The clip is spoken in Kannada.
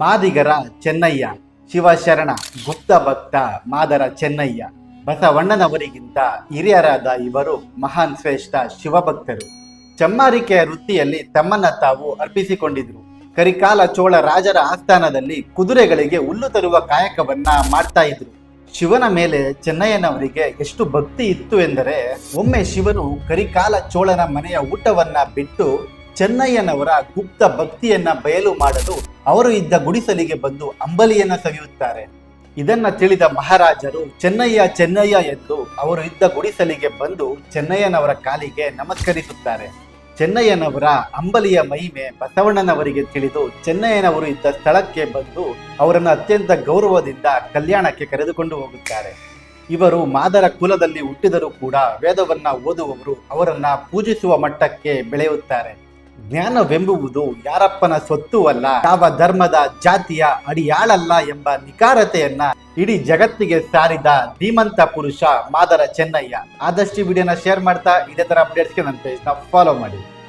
ಮಾದಿಗರ ಚೆನ್ನಯ್ಯ, ಶಿವಶರಣ, ಗುಪ್ತ ಭಕ್ತ ಮಾದರ ಚೆನ್ನಯ್ಯ, ಬಸವಣ್ಣನವರಿಗಿಂತ ಹಿರಿಯರಾದ ಇವರು ಮಹಾನ್ ಶ್ರೇಷ್ಠ ಶಿವಭಕ್ತರು. ಚಮ್ಮಾರಿಕೆಯ ವೃತ್ತಿಯಲ್ಲಿ ತಮ್ಮನ್ನ ತಾವು ಅರ್ಪಿಸಿಕೊಂಡಿದ್ರು. ಕರಿಕಾಲ ಚೋಳ ರಾಜರ ಆಸ್ಥಾನದಲ್ಲಿ ಕುದುರೆಗಳಿಗೆ ಹುಲ್ಲು ತರುವ ಕಾಯಕವನ್ನ ಮಾಡ್ತಾ ಇದ್ರು. ಶಿವನ ಮೇಲೆ ಚೆನ್ನಯ್ಯನವರಿಗೆ ಎಷ್ಟು ಭಕ್ತಿ ಇತ್ತು ಎಂದರೆ, ಒಮ್ಮೆ ಶಿವನು ಕರಿಕಾಲ ಚೋಳನ ಮನೆಯ ಊಟವನ್ನ ಬಿಟ್ಟು ಚೆನ್ನಯ್ಯನವರ ಗುಪ್ತ ಭಕ್ತಿಯನ್ನ ಬಯಲು ಮಾಡಲು ಅವರು ಇದ್ದ ಗುಡಿಸಲಿಗೆ ಬಂದು ಅಂಬಲಿಯನ್ನ ಸವಿಯುತ್ತಾರೆ. ಇದನ್ನ ತಿಳಿದ ಮಹಾರಾಜರು, ಚೆನ್ನಯ್ಯ ಚೆನ್ನಯ್ಯ ಎಂದು ಅವರು ಇದ್ದ ಗುಡಿಸಲಿಗೆ ಬಂದು ಚೆನ್ನಯ್ಯನವರ ಕಾಲಿಗೆ ನಮಸ್ಕರಿಸುತ್ತಾರೆ. ಚೆನ್ನಯ್ಯನವರ ಅಂಬಲಿಯ ಮಹಿಮೆ ಬಸವಣ್ಣನವರಿಗೆ ತಿಳಿದು ಚೆನ್ನಯ್ಯನವರು ಇದ್ದ ಸ್ಥಳಕ್ಕೆ ಬಂದು ಅವರನ್ನು ಅತ್ಯಂತ ಗೌರವದಿಂದ ಕಲ್ಯಾಣಕ್ಕೆ ಕರೆದುಕೊಂಡು ಹೋಗುತ್ತಾರೆ. ಇವರು ಮಾದರ ಕುಲದಲ್ಲಿ ಹುಟ್ಟಿದರೂ ಕೂಡ ವೇದವನ್ನ ಓದುವವರು ಅವರನ್ನ ಪೂಜಿಸುವ ಮಟ್ಟಕ್ಕೆ ಬೆಳೆಯುತ್ತಾರೆ. ಜ್ಞಾನವೆಂಬುವುದು ಯಾರಪ್ಪನ ಸ್ವತ್ತು ಅಲ್ಲ ಯಾವ ಧರ್ಮದ ಜಾತಿಯ ಅಡಿಯಾಳಲ್ಲ ಎಂಬ ನಿಖಾರತೆಯನ್ನ ಇಡೀ ಜಗತ್ತಿಗೆ ಸಾರಿದ ಧೀಮಂತ ಪುರುಷ ಮಾದರ ಚೆನ್ನಯ್ಯ. ಆದಷ್ಟು ವಿಡಿಯೋನ ಶೇರ್ ಮಾಡ್ತಾ ಇದೇ ತರ ಅಪ್ಡೇಟ್ಸ್ಗೆ ನನ್ನ ಫಾಲೋ ಮಾಡಿ.